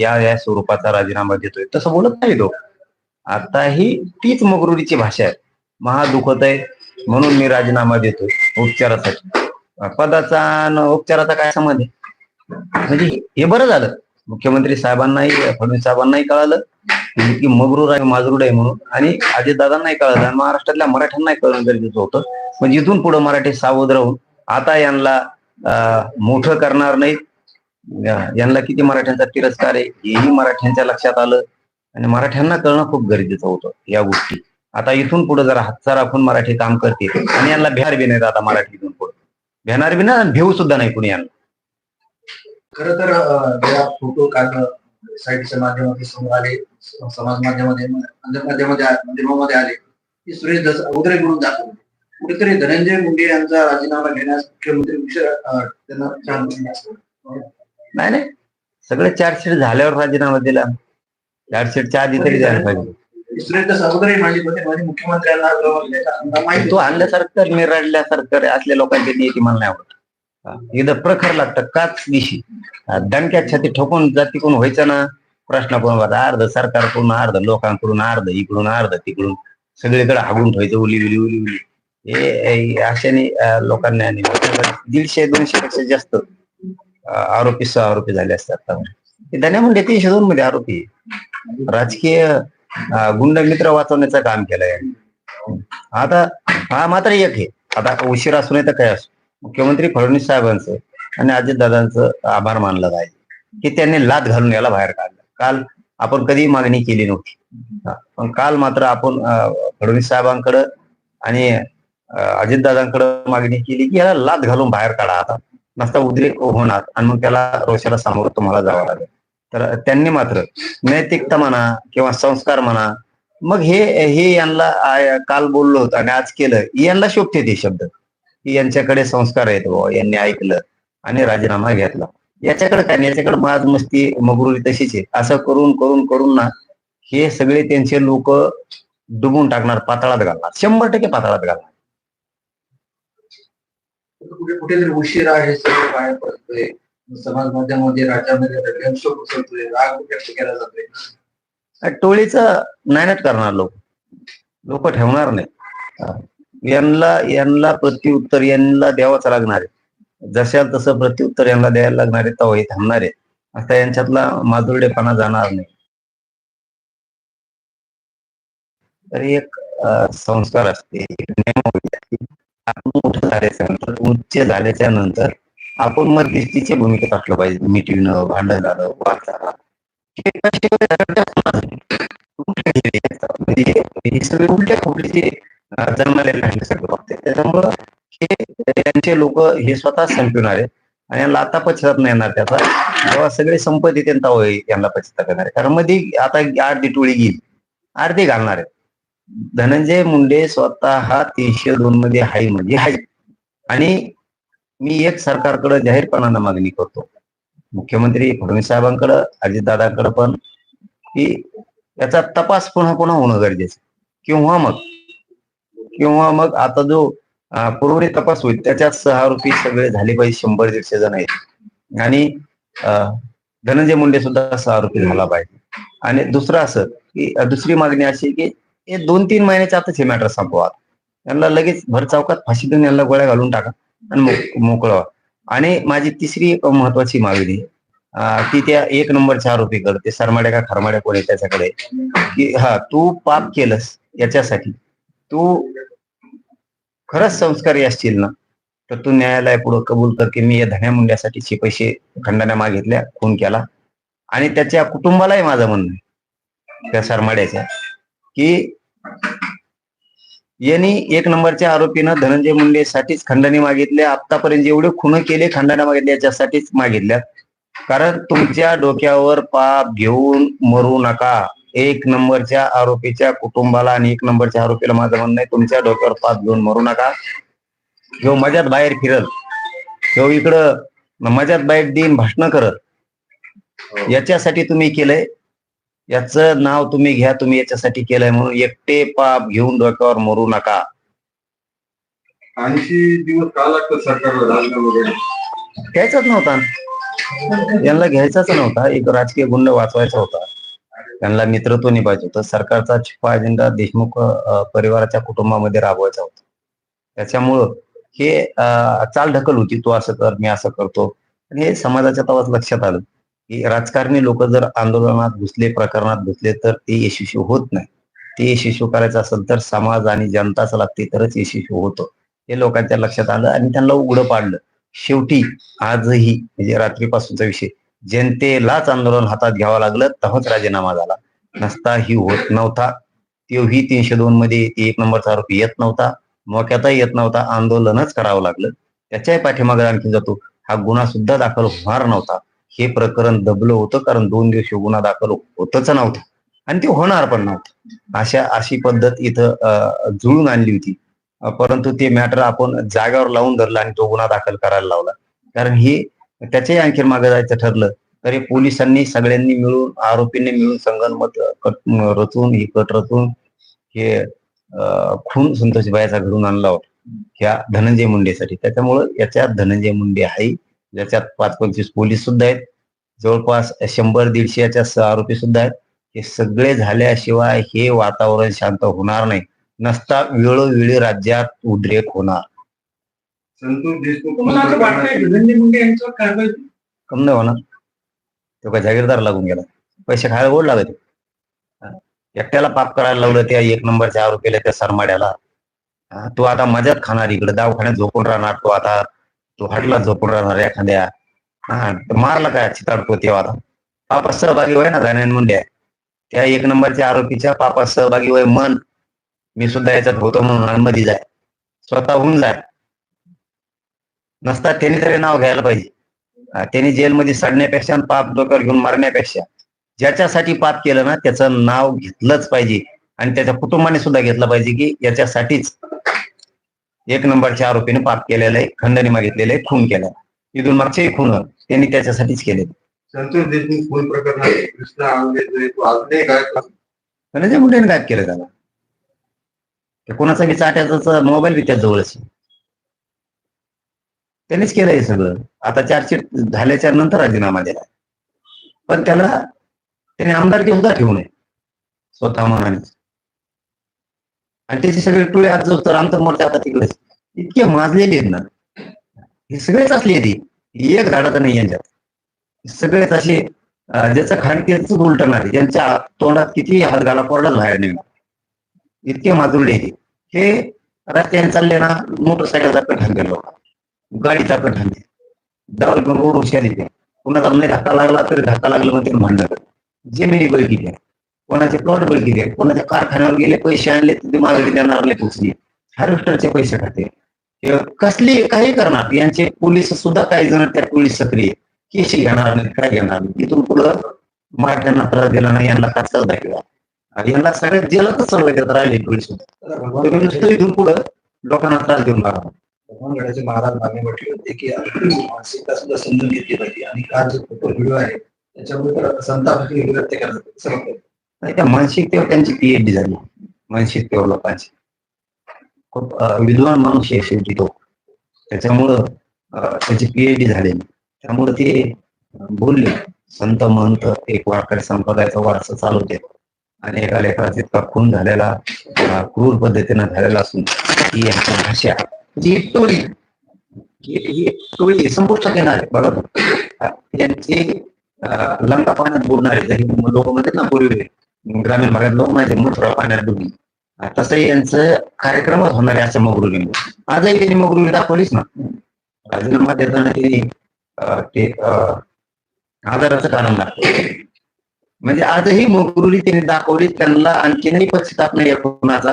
या या स्वरूपाचा राजीनामा देतोय. तसं बोलत नाही तो. आता ही तीच मगरुरीची भाषा आहे. महा दुखत आहे म्हणून मी राजीनामा देतोय उपचारासाठी. पदाचा आणि उपचाराचा काय संबंध आहे? म्हणजे हे बरं झालं. मुख्यमंत्री साहेबांनाही फडणवीस साहेबांनाही कळालं. की की मगरूर आहे माजरूड आहे म्हणून. आणि अजितदादांनाही कळालं. आणि महाराष्ट्रातल्या मराठ्यांनाही कळणं गरजेचं होतं. म्हणजे इथून पुढे मराठी सावध राहून आता यांना मोठं करणार नाहीत. यांना किती मराठ्यांचा तिरस्कार आहे हेही मराठ्यांच्या लक्षात आलं. आणि मराठ्यांना कळणं खूप गरजेचं होतं या गोष्टी. आता इथून पुढे जरा हातचा राखून मराठी काम करते. आणि यांना भ्यार बी नाही आता मराठी इथून पुढे. भेणार बी नाही भेऊ सुद्धा नाही कुणी यांना. खर तर या फोटो काढणं साईटच्या माध्यमातून समोर आले. समाज माध्यमामध्ये माध्यमामध्ये आले. की सुरेश दस उदरे म्हणून जात होते कुठेतरी धनंजय मुंडे यांचा राजीनामा घेण्यास मुख्यमंत्री त्यांना नाही नाही. सगळं चार्जशीट झाल्यावर राजीनामा दिला. चार्जशीटच्या आधी तरी जायला पाहिजे. मुख्यमंत्र्यांना तो आणल्यासारखं मी रडल्यासारखं असल्या लोकांची नीती मला नाही आवडत इथं प्रखर लागतं काच दिशी दणक्यात छाती ठोकून जातीकडून व्हायचं ना प्रश्न पण अर्ध सरकारकडून अर्ध लोकांकडून अर्ध इकडून अर्ध तिकडून. सगळीकडे हागून ठेवायचं उली उली उली उली. हे अशाने लोकांनी आणि दीडशे दोनशे पेक्षा जास्त आरोपी सह आरोपी झाले असतात. आता हे तीनशे दोन मध्ये आरोपी राजकीय गुंड मित्र वाचवण्याचं काम केलंय. आता हा मात्र एक आहे. आता उशीर असू नये तर काय असो. मुख्यमंत्री फडणवीस साहेबांचं आणि अजितदादांचं आभार मानलं पाहिजे की त्यांनी लाद घालून याला बाहेर काढलं. काल आपण कधी मागणी केली नव्हती. पण काल मात्र आपण फडणवीस साहेबांकडं आणि अजितदादांकडं मागणी केली की याला लाद घालून बाहेर काढा आता. नसता उद्रेक होणार आणि मग त्याला रोषाला सामोरं तुम्हाला जावं लागेल. तर त्यांनी मात्र नैतिकता म्हणा किंवा संस्कार म्हणा मग हे हे यांना काल बोललो होतो आणि आज केलं यांना शोभते ते शब्द. की यांच्याकडे संस्कार आहेत बुवा यांनी ऐकलं आणि राजीनामा घेतला. याच्याकडे काय नाही, याच्याकडे माज मस्ती मगरुरी तशीच आहे. असं करून करून करून ना हे सगळे त्यांचे लोक डुबून टाकणार पाताळात घालणार. शंभर टक्के पाताळात घालणार. कुठे कुठेतरी उशीर आहे सगळं बाहेर पडतोय. समाज माध्यमामध्ये राज्यामध्ये रंगशोक उसळतोय राग व्यक्त केला जातोय. टोळीचं करणार लोक. लोक ठेवणार नाही. यांना यांना प्रत्युत्तर यांना द्यावंच लागणार आहे. जशाल तसं प्रत्युत्तर यांना द्यायला लागणार आहे तवाही थांबणार आहे. आता यांच्यातला माधुर्डेपणा जाणार नाही. तर एक संस्कार असते. आपण मोठं झाल्याच्यानंतर उच्च झाल्याच्यानंतर आपण मध्यस्थीच्या भूमिकेत असलं पाहिजे. मिटविणं भांडण झालं वाद झाला म्हणजे सगळे उलट्या खोबरीचे जन्मलेले सगळं बघते. त्याच्यामुळं हे त्यांचे लोक हे स्वतः संपवणार आहेत आणि यांना आता पश्चाताप नाही येणार त्याचा. जेव्हा सगळे संपत्ती त्यांना होईल यांना पश्चाताप येणार आहे कारण मध्ये आता अर्धी टोळी घेईल. अर्धी घालणार आहे धनंजय मुंडे स्वतः हा तीनशे दोन मध्ये हाय म्हणजे हाय आणि मी एक सरकारकडे जाहीरपणानं मागणी करतो. मुख्यमंत्री फडणवीस साहेबांकडं अजितदादांकडे पण की याचा तपास पुन्हा पुन्हा होणं गरजेचं किंवा मग किंवा मग आता जो अं, तपास होईल त्याच्यात सहा आरोपी सगळे झाले पाहिजे शंभर दीडशे जण आहेत. आणि धनंजय मुंडे सुद्धा सहा आरोपी झाला पाहिजे. आणि दुसरं असं की दुसरी मागणी अशी की हे दोन तीन महिन्याच्या आताच हे मॅटर संपवा. यांना लगेच भर चौकात फाशी देऊन यांना गोळ्या घालून टाका आणि मोकळवा आणि माझी तिसरी महत्वाची मागणी ती त्या एक नंबरच्या आरोपीकडे ते सरमाड्या का खरमाड्या कोण आहे त्याच्याकडे? की हा तू पाप केलंस याच्यासाठी. तू खरंच संस्कारी असशील ना तर तू न्यायालय पुढे कबूल कर की मी या धन्या मुंड्यासाठीचे पैसे खंडाने मागितल्या खून केला. आणि त्याच्या कुटुंबालाही माझं म्हणणं आहे. त्या सरमाड्याच्या. की यांनी एक नंबरच्या आरोपीनं धनंजय मुंडे साठीच खंडणी मागितले आतापर्यंत जेवढे खुन केले खंडणी मागितले याच्यासाठीच मागितल्या. कारण तुमच्या डोक्यावर पाप घेऊन मरू नका. एक नंबरच्या आरोपीच्या कुटुंबाला आणि एक नंबरच्या आरोपीला माझं म्हणणं आहे तुमच्या डोक्यावर पाप घेऊन मरू नका. ह्यो मजात बाहेर फिरल. ह्यो इकडं मजात बाहेर दिन भाषण करत. याच्यासाठी तुम्ही केलंय. याचं नाव तुम्ही घ्या तुम्ही याच्यासाठी केलंय म्हणून. एकटे पाप घेऊन डोक्यावर मरू नका. ऐंशी दिवस का लागतात सरकारला घ्यायचंच नव्हता. यांना घ्यायचाच नव्हता. एक राजकीय गुंड वाचवायचा होता. त्यांना नेतृत्व निभायचं होतं. सरकारचा छुपा अजेंडा देशमुख परिवाराच्या कुटुंबामध्ये राबवायचा होता. त्याच्यामुळं हे चाल ढकल होती. तू असं कर मी असं करतो. आणि हे समाजाच्या तेव्हाच लक्षात आलं. की राजकारणी लोक जर आंदोलनात घुसले प्रकरणात घुसले तर ते यशस्वी होत नाही. ते यशस्वी करायचं असेल तर समाज आणि जनताच लागते तरच यशस्वी होतं. हे लोकांच्या लक्षात आलं आणि त्यांना उघडं पाडलं. शेवटी आजही म्हणजे रात्रीपासूनचा विषय जनतेलाच आंदोलन हातात घ्यावं लागलं तेव्हाच राजीनामा झाला. नसता ही होत नव्हता. तेही तीनशे दोन मध्ये एक नंबरचा आरोपी येत नव्हता. मोक्यातही येत नव्हता. आंदोलनच करावं लागलं. त्याच्याही पाठीमागे आणखी जातो. हा गुन्हा सुद्धा दाखल होणार नव्हता. हे प्रकरण दबलं होतं कारण दोन दिवस गुन्हा दाखल होतच नव्हता. आणि ते होणार पण नव्हतं. अशा अशी पद्धत इथं अं, जुळून आणली होती. परंतु ते मॅटर आपण जाग्यावर लावून धरला आणि तो गुन्हा दाखल करायला लावला. कारण हे त्याच्याही आणखी मागे जायचं ठरलं. तरी पोलिसांनी सगळ्यांनी मिळून आरोपींनी मिळून संगणमत कट रचून ही कट रचून हे अं, खून संतोषबाईचा घडून आणला होता. ह्या धनंजय मुंडेसाठी. त्याच्यामुळं याच्यात धनंजय मुंडे आहे ज्याच्यात पाच पंचवीस पोलीस सुद्धा आहेत. जवळपास शंभर दीडशे याच्या आरोपी सुद्धा आहेत. हे सगळे झाल्याशिवाय हे वातावरण शांत होणार नाही. नसता वेळोवेळी राज्यात उद्रेक होणार. संतोष देशमुख कम नाही होणार. तो काय जागीरदार लागून गेला. पैसे खायला गोड लागत एकट्याला पाप करायला लावलं त्या एक नंबरच्या आरोपीला त्या सरमाड्याला. तो आता मजात खाणार इकडे. दवाखान्यात झोपून राहणार. तो आता तो झोपून राहणार एखाद्या. हा मारला काय चिताडतो तेव्हा आता पापात सहभागी होय ना गाण्यान मुंड्या त्या एक नंबरच्या आरोपीच्या पापात सहभागी होय मन मी सुद्धा याच्यात होतो म्हणून अनुमती जाय. स्वतःहून जाय. नसता त्याने तरी नाव घ्यायला पाहिजे. हा, त्यांनी जेलमध्ये सडण्यापेक्षा आणि पाप डोक्यावर घेऊन मारण्यापेक्षा ज्याच्यासाठी पाप केलं ना त्याचं नाव घेतलंच पाहिजे. आणि त्याच्या कुटुंबाने सुद्धा घेतलं पाहिजे की याच्यासाठीच. एक नंबरच्या आरोपीने पाप केलेलं आहे खंडणी मागितलेलं आहे खून केलाय इथून मागचेही खून त्यांनी त्याच्यासाठीच केले संतोष देशमुख खून प्रकरणात कृष्णा अजूनही धनंजय मुंडेने काय केलं त्याला? ते कोणाचा बी चाट्याचा मोबाईल बी त्या जवळच. त्यांनीच केलं हे सगळं. आता चार्जशीट झाल्याच्यानंतर राजीनामा दिला. पण त्याला त्याने आमदारकी सुद्धा ठेवू नये. स्वतः मनाने आणि त्याचे सगळे टोळे आज जो तर अंतर्मोर्चा आता तिकडेच इतके माजलेले आहेत ना. हे सगळेच असले ती एक झाडाचं नाही यांच्यात. सगळेच असे ज्याचं खाण त्याच उलटणार ज्यांच्या तोंडात किती हात घाला कोरडाच बाहेर निघणार इतके माजुरले हे. रस्त्याने चालले ना मोटरसायकलचा कठण लोक. गाडीचा कठण डावल पण रोड हुशारी ते कुणाचा नाही धक्का लागला तरी धक्का लागला ते म्हणणार जमिनी बळकी आहे कोणाचे प्लॉट बळकी आहे कोणाच्या कारखान्यावर गेले पैसे आणले तर ते मागे देणार पोचली हार्वेस्टरचे पैसे खाते. कसली काही करणार यांचे पोलीस सुद्धा काही जण त्या पोलीस सक्रिय. केशी घेणार नाही काय घेणार नाही इथून पुढं मराठ्यांना त्रास दिला नाही यांना काचाच दाखवा आणि यांना सगळ्यात जेलातच सर्व राहिले पोलीस नुसतं इथून पुढं लोकांना त्रास देऊन लागला भगवानगडाचे महाराज मागे म्हटले होते की मानसिकता सुद्धा समजून घेतली पाहिजे. आणि आज जो फोटो व्हिडिओ आहे त्याच्यामुळे तर व्यक्त करतात त्या मानसिकतेवर त्यांची पीएचडी झाली. मानसिकतेवर लोकांची. खूप विद्वान माणूस आहे शेवटी तो. त्याच्यामुळं अं, त्याची पीएचडी झालेली. त्यामुळे ते बोलले. संत महंत एक वारकरी संप्रदायाचा वारसा चालवते आणि एका लेकराचा इतका खून झालेला क्रूर पद्धतीनं झालेला असून ही यांची भाषा. जी टोळी ही टोळी संपुष्टात येणार आहे बघा तुम्ही. लंका पाण्यात बोलणारे जरी लोक म्हणतात ना पूर्वी ग्रामीण भागात लोक माहिती मोठ्या पाण्यात डुबली. तसं यांचं कार्यक्रमच होणार आहे असं मगरुली आजही त्यांनी मगरुली दाखवलीच ना. राजीनामा देताना त्यांनी ते आजाराचं कारण दाखवलं. म्हणजे आजही मगरुली त्यांनी दाखवली त्यांना आणखीनही पक्षी नाही या कोणाचा.